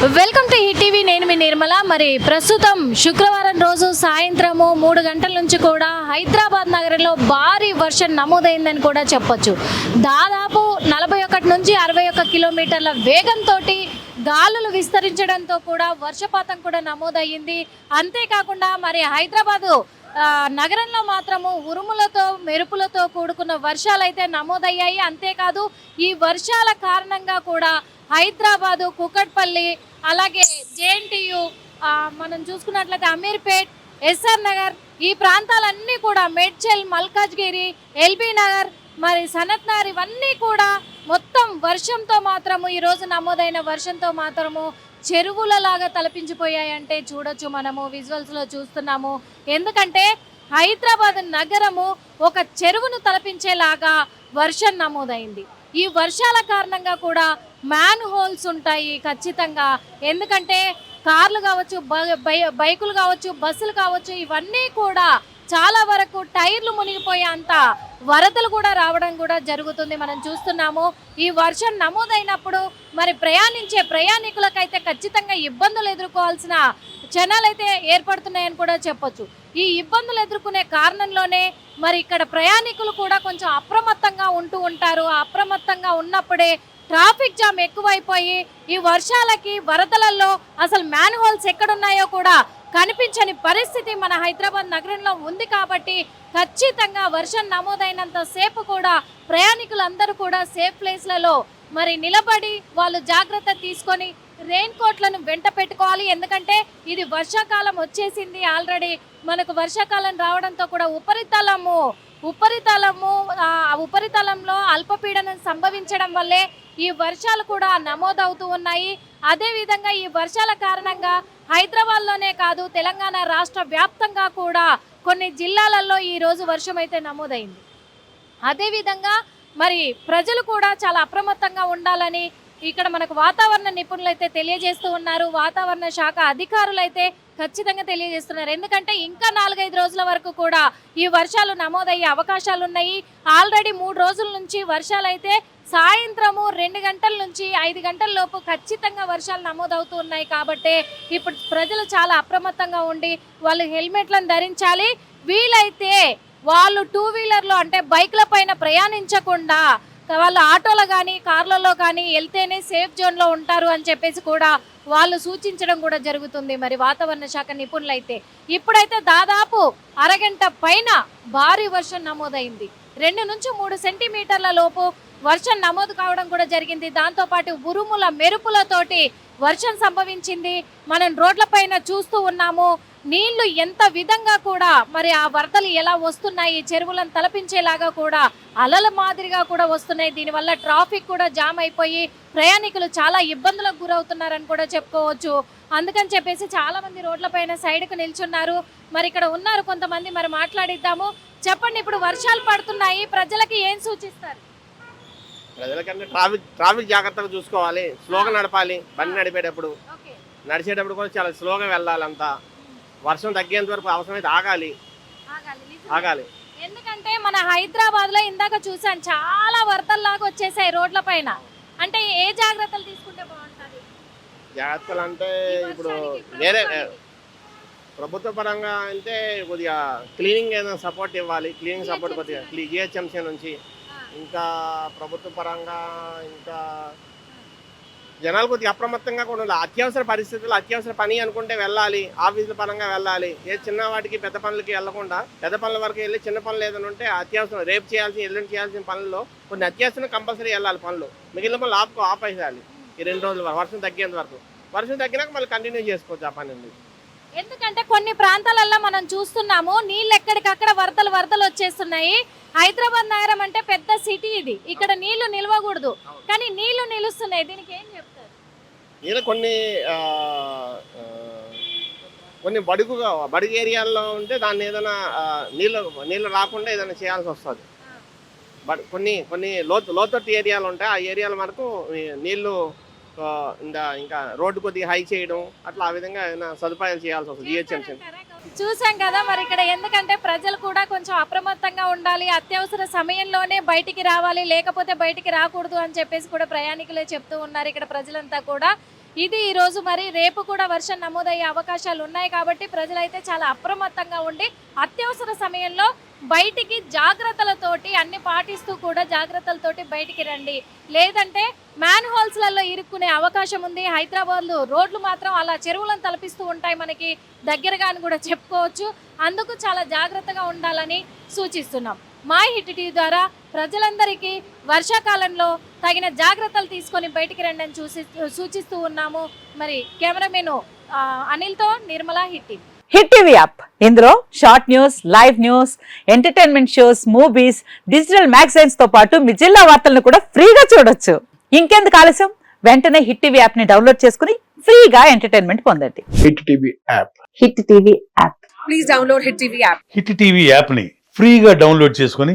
Welcome to ETV. నేను మీ నిర్మల. మరి ప్రస్తుతం శుక్రవారం రోజు సాయంత్రము మూడు గంటల నుంచి కూడా హైదరాబాద్ నగరంలో భారీ వర్షం నమోదైందని కూడా చెప్పొచ్చు. దాదాపు నలభై ఒకటి నుంచి అరవై ఒక్క కిలోమీటర్ల వేగంతో గాలులు విస్తరించడంతో కూడా వర్షపాతం కూడా నమోదయ్యింది. అంతేకాకుండా మరి హైదరాబాదు నగరంలో మాత్రము ఉరుములతో మెరుపులతో కూడుకున్న వర్షాలు అయితే నమోదయ్యాయి. అంతేకాదు ఈ వర్షాల కారణంగా కూడా హైదరాబాదు కుకట్పల్లి అలాగే జేఎన్టీయు మనం చూసుకున్నట్లయితే అమీర్పేట్ ఎస్ఆర్ నగర్ ఈ ప్రాంతాలన్నీ కూడా మేడ్చల్ మల్కాజ్గిరి ఎల్బీ నగర్ మరి సనత్నగర్ ఇవన్నీ కూడా మొత్తం వర్షంతో మాత్రము ఈరోజు నమోదైన వర్షంతో మాత్రము చెరువులలాగా తలపించిపోయాయంటే చూడొచ్చు మనము విజువల్స్లో చూస్తున్నాము. ఎందుకంటే హైదరాబాద్ నగరము ఒక చెరువును తలపించేలాగా వర్షం నమోదైంది. ఈ వర్షాల కారణంగా కూడా మ్యాన్ హోల్స్ ఉంటాయి ఖచ్చితంగా. ఎందుకంటే కార్లు కావచ్చు బ- బై- బైకులు కావచ్చు బస్సులు కావచ్చు ఇవన్నీ కూడా చాలా వరకు టైర్లు మునిగిపోయే అంత వరదలు కూడా రావడం కూడా జరుగుతుంది. మనం చూస్తున్నాము ఈ వర్షం నమోదైనప్పుడు మరి ప్రయాణించే ప్రయాణికులకైతే ఖచ్చితంగా ఇబ్బందులు ఎదుర్కోవాల్సిన క్షణాలైతే ఏర్పడుతున్నాయని కూడా చెప్పొచ్చు. ఈ ఇబ్బందులు ఎదుర్కొనే కారణంలోనే మరి ఇక్కడ ప్రయాణికులు కూడా కొంచెం అప్రమత్తంగా ఉంటూ ఉంటారు. అప్రమత్తంగా ఉన్నప్పుడే ట్రాఫిక్ జామ్ ఎక్కువైపోయి ఈ వర్షాలకి వరదలలో అసలు మ్యాన్హోల్స్ ఎక్కడున్నాయో కూడా కనిపించని పరిస్థితి మన హైదరాబాద్ నగరంలో ఉంది కాబట్టి ఖచ్చితంగా వర్షం నమోదైనంత సేపు కూడా ప్రయాణికులందరూ కూడా సేఫ్ ప్లేస్లలో మరి నిలబడి వాళ్ళు జాగ్రత్త తీసుకొని రెయిన్ కోట్లను వెంట పెట్టుకోవాలి. ఎందుకంటే ఇది వర్షాకాలం వచ్చేసింది. ఆల్రెడీ మనకు వర్షాకాలం రావడంతో కూడా ఉపరితలము ఉపరితలము ఉపరితలంలో అల్పపీడనం సంభవించడం వల్లే ఈ వర్షాలు కూడా నమోదవుతూ ఉన్నాయి. అదేవిధంగా ఈ వర్షాల కారణంగా హైదరాబాద్లోనే కాదు తెలంగాణ రాష్ట్ర వ్యాప్తంగా కూడా కొన్ని జిల్లాలలో ఈ రోజు వర్షం అయితే నమోదైంది. అదేవిధంగా మరి ప్రజలు కూడా చాలా అప్రమత్తంగా ఉండాలని ఇక్కడ మనకు వాతావరణ నిపుణులు అయితే తెలియజేస్తూ ఉన్నారు. వాతావరణ శాఖ అధికారులు అయితే ఖచ్చితంగా తెలియజేస్తున్నారు. ఎందుకంటే ఇంకా నాలుగైదు రోజుల వరకు కూడా ఈ వర్షాలు నమోదయ్యే అవకాశాలు ఉన్నాయి. ఆల్రెడీ మూడు రోజుల నుంచి వర్షాలు అయితే సాయంత్రము రెండు గంటల నుంచి ఐదు గంటల లోపు ఖచ్చితంగా వర్షాలు నమోదవుతూ ఉన్నాయి కాబట్టి ఇప్పుడు ప్రజలు చాలా అప్రమత్తంగా ఉండి వాళ్ళు హెల్మెట్లను ధరించాలి. వీలైతే వాళ్ళు టూ వీలర్లో అంటే బైక్ల పైన ప్రయాణించకుండా వాళ్ళు ఆటోలో కానీ కార్లలో కానీ వెళ్తేనే సేఫ్ జోన్లో ఉంటారు అని చెప్పేసి కూడా వాళ్ళు సూచించడం కూడా జరుగుతుంది. మరి వాతావరణ శాఖ నిపుణులైతే ఇప్పుడైతే దాదాపు అరగంట పైన భారీ వర్షం నమోదైంది. రెండు నుంచి మూడు సెంటీమీటర్ల లోపు వర్షం నమోదు కావడం కూడా జరిగింది. దాంతోపాటు ఉరుముల మెరుపులతోటి వర్షం సంభవించింది. మనం రోడ్లపైన చూస్తూ ఉన్నాము. నీళ్ళు ఎంత విధంగా కూడా మరి ఆ వరదలు ఎలా వస్తున్నాయి చెరువులను తలపించేలాగా కూడా అలల మాదిరిగా కూడా వస్తున్నాయి. దీనివల్ల ట్రాఫిక్ కూడా జామ్ అయిపోయి ప్రయాణికులు చాలా ఇబ్బందులకు గురవుతున్నారని కూడా చెప్పుకోవచ్చు. అందుకని చెప్పేసి చాలా మంది రోడ్లపైన సైడ్కు నిల్చున్నారు. మరి ఇక్కడ ఉన్నారు కొంతమంది మరి మాట్లాడిద్దాము. చెప్పండి ఇప్పుడు వర్షాలు పడుతున్నాయి. ప్రజలకి ఏం సూచిస్తారు? ప్రజలకంటే ట్రాఫిక్ ట్రాఫిక్ జాగ్రత్తగా చూసుకోవాలి. స్లోగా నడపాలి. బండి నడిపేటప్పుడు. నడిచేటప్పుడు కూడా చాలా స్లోగా వెళ్ళాలంతా. వర్షం తగ్గేంత వరకు అవసరమైతే ఆగాలి. ఆగాలి ఎందుకంటే మన హైదరాబాద్లో ఇందాక చూసాను చాలా వరదల్లాగా వచ్చేసాయి రోడ్ల పైన. అంటే ఏ జాగ్రత్తలు తీసుకుంటే బాగుంటది? జాగ్రత్తలు అంటే ఇప్పుడు వేరే. ప్రభుత్వ పరంగా అంటే కొద్దిగా క్లీనింగ్ ఏదైనా సపోర్ట్ ఇవ్వాలి. క్లీనింగ్ సపోర్ట్ కొద్దిగా. జిహెచ్ఎంసీ నుంచి. ఇంకా ప్రభుత్వ పరంగా ఇంకా జనాలు కొద్దిగా అప్రమత్తంగా కూడా ఉండాలి. అత్యవసర పరిస్థితుల్లో అత్యవసర పని అనుకుంటే వెళ్ళాలి ఆఫీసుల పరంగా వెళ్ళాలి. ఏ చిన్న వాటికి పెద్ద పనులకి వెళ్ళకుండా పెద్ద పనుల వరకు వెళ్ళి చిన్న పనులు ఏదైనా ఉంటే అత్యవసరం రేపు చేయాల్సిన ఎల్లుండి చేయాల్సిన పనుల్లో కొన్ని అత్యవసరం కంపల్సరీ వెళ్ళాలి పనులు. మిగిలిన పనులు ఆపుకో ఆపేసేయాలి. ఈ రెండు రోజుల వరకు వర్షం తగ్గేంత వరకు. వర్షం తగ్గినాక మళ్ళీ కంటిన్యూ చేసుకోవచ్చు ఆ పని ఎందుకంటే కొన్ని ప్రాంతాలలో మనం చూస్తున్నాము నీళ్ళు ఎక్కడికక్కడ వరదలు వరదలు వచ్చేస్తున్నాయి. హైదరాబాద్ నగరం అంటే పెద్ద సిటీ ఇది. ఇక్కడ నీళ్ళు నిలవకూడదు. కానీ నీళ్ళు నిలుస్తున్నాయి. దీనికి ఏం చెప్తారు? ఇలా కొన్ని కొన్ని బడుగుగా బడుగు ఏరియాల్లో ఉంటే దాన్ని ఏదైనా నీళ్ళు నీళ్ళు రాకుండా ఏదైనా చేయాల్సి వస్తుంది. బట్ కొన్ని కొన్ని లోతు లోతట్టు ఏరియాలు ఉంటాయి. ఆ ఏరియాల వరకు ఆ, ఇంకా ఇంకా రోడ్డు కొద్దిగా హై చేయడం అట్లా ఆ విధంగా ఏదైనా సదుపాయాలు చేయాల్సి వస్తుంది జిహెచ్ఎంసీ చూసాం కదా మరి ఇక్కడ ఎందుకంటే ప్రజలు కూడా కొంచెం అప్రమత్తంగా ఉండాలి అత్యవసర సమయంలోనే బయటికి రావాలి లేకపోతే బయటికి రాకూడదు అని చెప్పేసి కూడా ప్రయాణికులే చెప్తూ ఉన్నారు ఇక్కడ ప్రజలంతా కూడా. ఇది ఈరోజు మరి రేపు కూడా వర్షం నమోదయ్యే అవకాశాలు ఉన్నాయి కాబట్టి ప్రజలైతే చాలా అప్రమత్తంగా ఉండి అత్యవసర సమయంలో బయటికి జాగ్రత్తలతోటి అన్ని పాటిస్తూ కూడా జాగ్రత్తలతోటి బయటికి రండి. లేదంటే మ్యాన్ హోల్స్లలో ఇరుక్కునే అవకాశం ఉంది. హైదరాబాద్లో రోడ్లు మాత్రం అలా చెరువులను తలపిస్తూ ఉంటాయి మనకి. దగ్గరగా అని కూడా చెప్పుకోవచ్చు. అందుకు చాలా జాగ్రత్తగా ఉండాలని సూచిస్తున్నాం. మా హిట్ టీవీ ద్వారా ప్రజలందరికీ వర్షాకాలంలో తగిన జాగ్రత్తలు తీసుకొని బయటికి రండి అని చూసి సూచిస్తూ ఉన్నాము. మరి cameraman అనిల్తో Nirmala Hit TV. Hit TV app. ఇందులో short news live news entertainment shows movies digital మ్యాగజైన్స్తో పాటు మీ జిల్లా వార్తలను కూడా ఫ్రీగా చూడొచ్చు. ఇంకెందుకు ఆలస్యం? వెంటనే హిట్ టీవీ యాప్ని డౌన్లోడ్ చేసుకుని ఫ్రీగా ఎంటర్టైన్మెంట్ పొందండి. Hit TV app. Hit TV app. Please download Hit TV app. Hit TV యాప్ని ఫ్రీగా డౌన్లోడ్ చేసుకొని